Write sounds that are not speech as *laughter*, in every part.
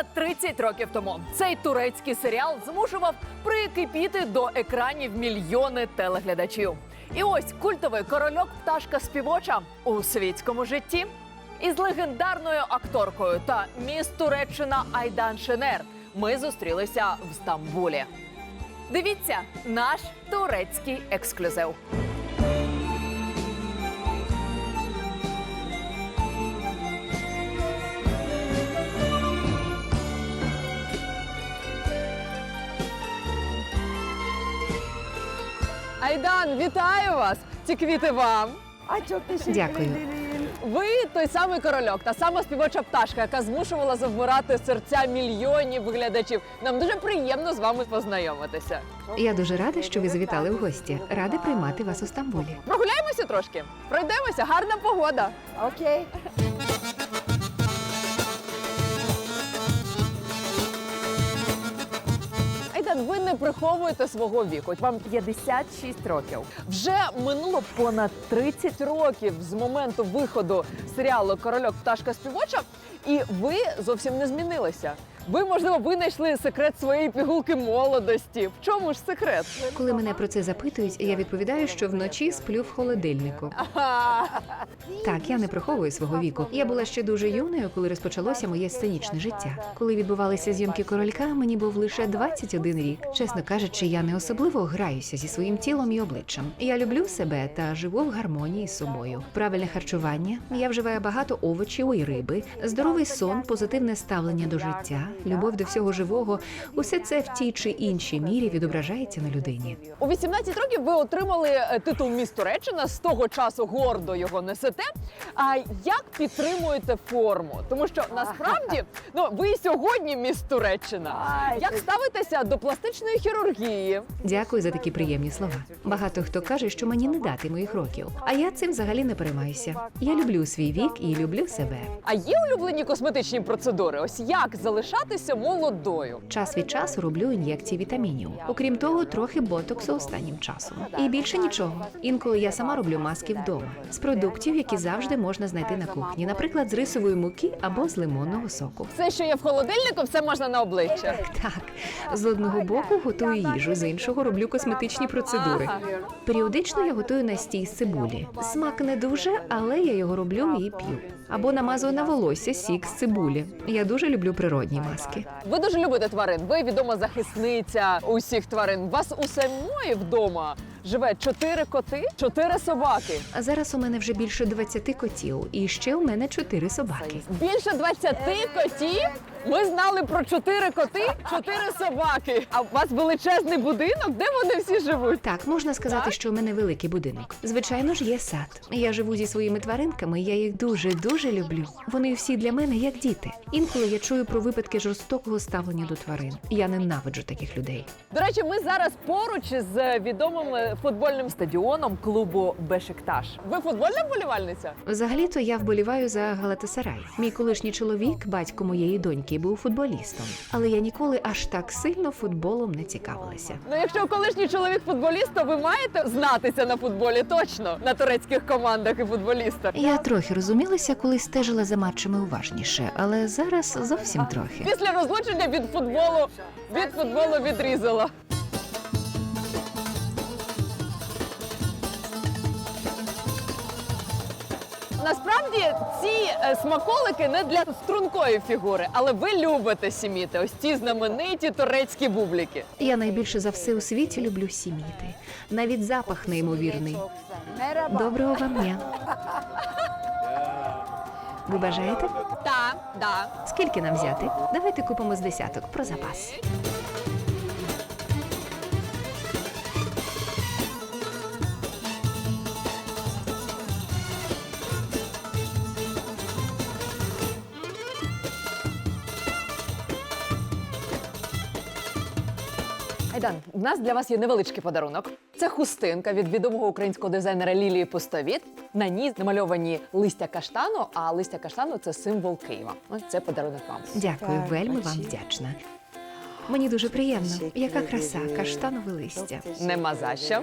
Понад 30 років тому цей турецький серіал змушував прикипіти до екранів мільйони телеглядачів. І ось культовий корольок пташка співоча у світському житті із легендарною акторкою та міс Туреччина Айдан Шенер ми зустрілися в Стамбулі. Дивіться наш турецький ексклюзив. Айдан, вітаю вас! Ці квіти вам. Teşekkür Дякую. Ви той самий корольок, та сама співоча пташка, яка змушувала завмирати серця мільйонів глядачів. Нам дуже приємно з вами познайомитися. Я дуже рада, що ви завітали в гості. Рада приймати вас у Стамбулі. Прогуляємося трошки. Пройдемося, гарна погода. Okey. Не приховуєте свого віку. Вам 56 років. Вже минуло понад 30 років з моменту виходу серіалу Корольок пташка співоча, і ви зовсім не змінилися. Ви, можливо, винайшли секрет своєї пігулки молодості. В чому ж секрет? Коли мене про це запитують, я відповідаю, що вночі сплю в холодильнику. Так, я не приховую свого віку. Я була ще дуже юною, коли розпочалося моє сценічне життя. Коли відбувалися зйомки королька, мені був лише 21 рік. Чесно кажучи, я не особливо граюся зі своїм тілом і обличчям. Я люблю себе та живу в гармонії з собою. Правильне харчування. Я вживаю багато овочів і риби, здоровий сон, позитивне ставлення до життя, любов до всього живого. Усе це в тій чи іншій мірі відображається на людині. У 18 років ви отримали е, титул міс Туреччина. З того часу гордо його несете. А як підтримуєте форму? Тому що насправді *laughs* ну ви і сьогодні міс Туреччина. Як ставитеся до пластичної хірургії? Дякую за такі приємні слова. Багато хто каже, що мені не дати моїх років. А я цим взагалі не переймаюся. Я люблю свій вік і люблю себе. А є улюблені косметичні процедури? Ось як залишатися молодою? Час від часу роблю ін'єкції вітамінів. Окрім того, трохи ботоксу останнім часом. І більше нічого. Інколи я сама роблю маски вдома з продуктів, які завжди можна знайти на кухні, наприклад, з рисової муки або з лимонного соку. Все, що є в холодильнику, все можна на обличчя. Так, з одного боку готую їжу, з іншого роблю косметичні процедури. Періодично я готую настій з цибулі. Смак не дуже, але я його роблю і п'ю. Або намазую на волосся сік з цибулі. Я дуже люблю природні маски. Ви дуже любите тварин. Ви відома захисниця усіх тварин. Вас у самої вдома живе чотири коти, чотири собаки. А зараз у мене вже більше 20 котів, і ще у мене чотири собаки. Більше 20 котів. Ми знали про чотири коти, чотири собаки. А у вас величезний будинок, де вони всі живуть? Так, можна сказати, Так? що у мене великий будинок. Звичайно ж, є сад. Я живу зі своїми тваринками, я їх дуже дуже люблю. Вони всі для мене як діти. Інколи я чую про випадки жорстокого ставлення до тварин. Я ненавиджу таких людей. До речі, ми зараз поруч з відомим е, футбольним стадіоном клубу Бешикташ. Ви футбольна вболівальниця? Взагалі-то я вболіваю за Галатасарай. Мій колишній чоловік, батько моєї доньки, був футболістом, але я ніколи аж так сильно футболом не цікавилася. Ну, якщо колишній чоловік футболіст, то ви маєте знатися на футболі точно на турецьких командах і футболістах. Я трохи розумілася, коли стежила за матчами уважніше, але зараз зовсім трохи. Після розлучення від футболу від футболу відрізала. Насправді ці е, смаколики не для стрункої фігури, але ви любите сіміти. Ось ці знамениті турецькі бубліки. Я найбільше за все у світі люблю сіміти. Навіть запах неймовірний. Доброго вам дня. Ви бажаєте? Так, да. Скільки нам взяти? Давайте купимо з десяток про запас. Айдан, у нас для вас є невеличкий подарунок. Це хустинка від відомого українського дизайнера Лілії Пустовіт. На ній намальовані листя каштану, а листя каштану це символ Києва. Ось це подарунок вам. Дякую, Так, вельми вам вдячна. Мені дуже приємно. Яка краса, каштанове листя. Нема за що.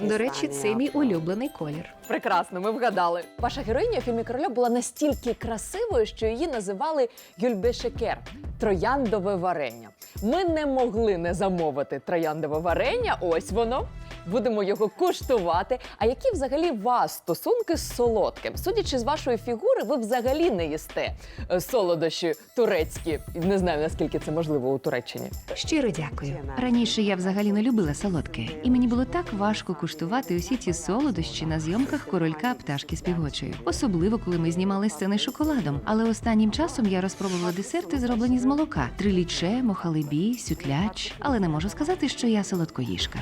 До речі, це мій улюблений колір. Прекрасно, ми вгадали. Ваша героїня у фільмі Корольов була настільки красивою, що її називали Гюльбешекер трояндове варення. Ми не могли не замовити трояндове варення. Ось воно. Будемо його куштувати. А які взагалі вас стосунки з солодким? Судячи з вашої фігури, ви взагалі не їсте е, солодощі турецькі. Не знаю наскільки це можливо у Туреччині. Щиро дякую. Раніше я взагалі не любила солодке, і мені було так важко куштувати усі ті солодощі на зйомках королька пташки співочої, особливо коли ми знімали сцени з шоколадом. Але останнім часом я розпробувала десерти, зроблені з молока: триліче, мохалебі, сютляч. Але не можу сказати, що я солодкоїжка.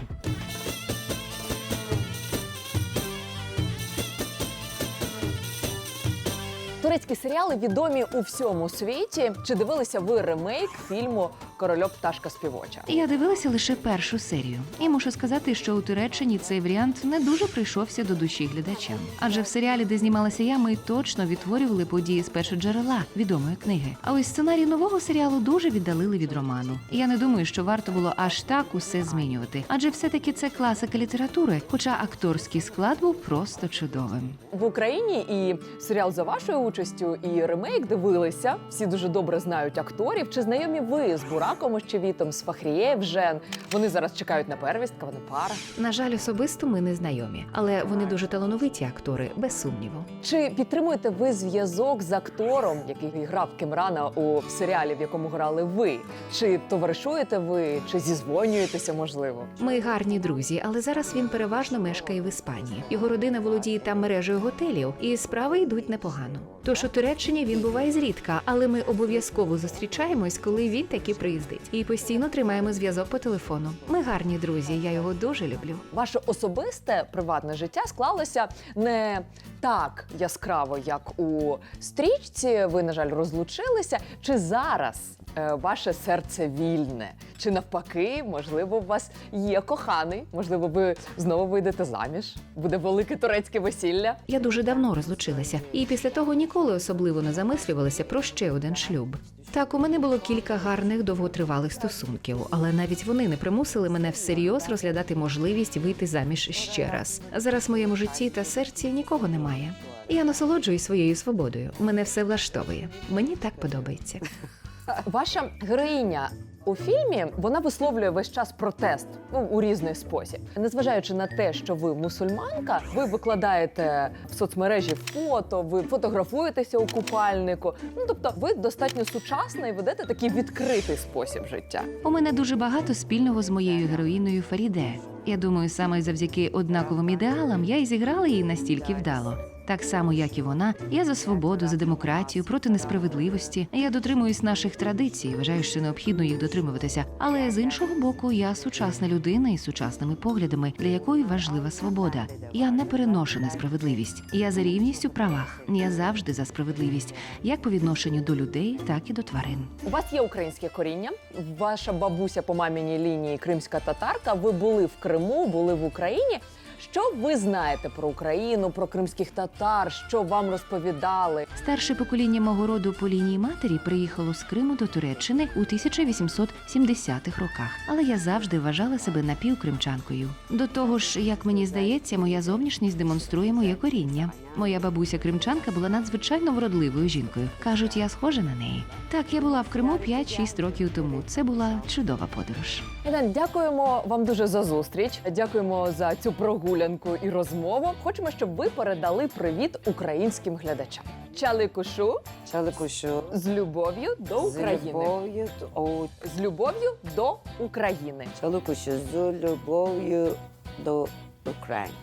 Турецькі серіали відомі у всьому світі. Чи дивилися ви ремейк фільму Корольок пташка співоча? Я дивилася лише першу серію, і мушу сказати, що у Туреччині цей варіант не дуже прийшовся до душі глядачам. Адже в серіалі, де знімалася я, ми точно відтворювали події з першоджерела відомої книги. А ось сценарій нового серіалу дуже віддалили від роману. Я не думаю, що варто було аж так усе змінювати, адже все-таки це класика літератури, хоча акторський склад був просто чудовим. В Україні і серіал за вашою участю, і ремейк дивилися. Всі дуже добре знають акторів. Чи знайомі ви з Бураком Ощевітом, з Фахрієв Жен? Вони зараз чекають на первістка, вони пара. На жаль, особисто ми не знайомі, але вони дуже талановиті актори, без сумніву. Чи підтримуєте ви зв'язок з актором, який грав Кемрана у серіалі, в якому грали ви? Чи товаришуєте ви, чи зізвонюєтеся, можливо? Ми гарні друзі, але зараз він переважно мешкає в Іспанії. Його родина володіє там мережею готелів, і справи йдуть непогано. Тож у Туреччині він буває зрідка, але ми обов'язково зустрічаємось, коли він таки приїздить. І постійно тримаємо зв'язок по телефону. Ми гарні друзі, я його дуже люблю. Ваше особисте приватне життя склалося не так яскраво, як у стрічці. Ви, на жаль, розлучилися. Чи зараз ваше серце вільне? Чи навпаки, можливо, у вас є коханий? Можливо, ви знову вийдете заміж? Буде велике турецьке весілля? Я дуже давно розлучилася, і після того ніколи особливо не замислювалася про ще один шлюб. Так, у мене було кілька гарних довготривалих стосунків, але навіть вони не примусили мене всерйоз розглядати можливість вийти заміж ще раз. Зараз в моєму житті та серці нікого немає. Я насолоджуюсь своєю свободою. Мене все влаштовує. Мені так подобається. Ваша героїня у фільмі вона висловлює весь час протест ну, у різний спосіб. Незважаючи на те, що ви мусульманка, ви викладаєте в соцмережі фото, ви фотографуєтеся у купальнику. Ну тобто, ви достатньо сучасна і ведете такий відкритий спосіб життя. У мене дуже багато спільного з моєю героїною Фаріде. Я думаю, саме завдяки однаковим ідеалам я і зіграла її настільки вдало. Так само, як і вона, я за свободу, за демократію, проти несправедливості. Я дотримуюсь наших традицій, вважаю, що необхідно їх дотримуватися. Але з іншого боку, я сучасна людина із сучасними поглядами, для якої важлива свобода. Я не переношу несправедливість. Я за рівність у правах. Я завжди за справедливість, як по відношенню до людей, так і до тварин. У вас є українське коріння. Ваша бабуся по маміній лінії кримська татарка. Ви були в Криму, були в Україні. Що ви знаєте про Україну, про кримських татар? Що вам розповідали? Старше покоління мого роду по лінії матері приїхало з Криму до Туреччини у 1870-х роках, але я завжди вважала себе напівкримчанкою. До того ж, як мені здається, моя зовнішність демонструє моє коріння. Моя бабуся кримчанка була надзвичайно вродливою жінкою. кажуть, я схожа на неї. Так, я була в Криму 5-6 років тому. Це була чудова подорож. Єлен, дякуємо вам дуже за зустріч. Дякуємо за цю прогулянку і розмову. Хочемо, щоб ви передали привіт українським глядачам. Чали кушу Чаликушу з любов'ю до з України. любов'ю до З любов'ю до України. Чаликушу з любов'ю до України.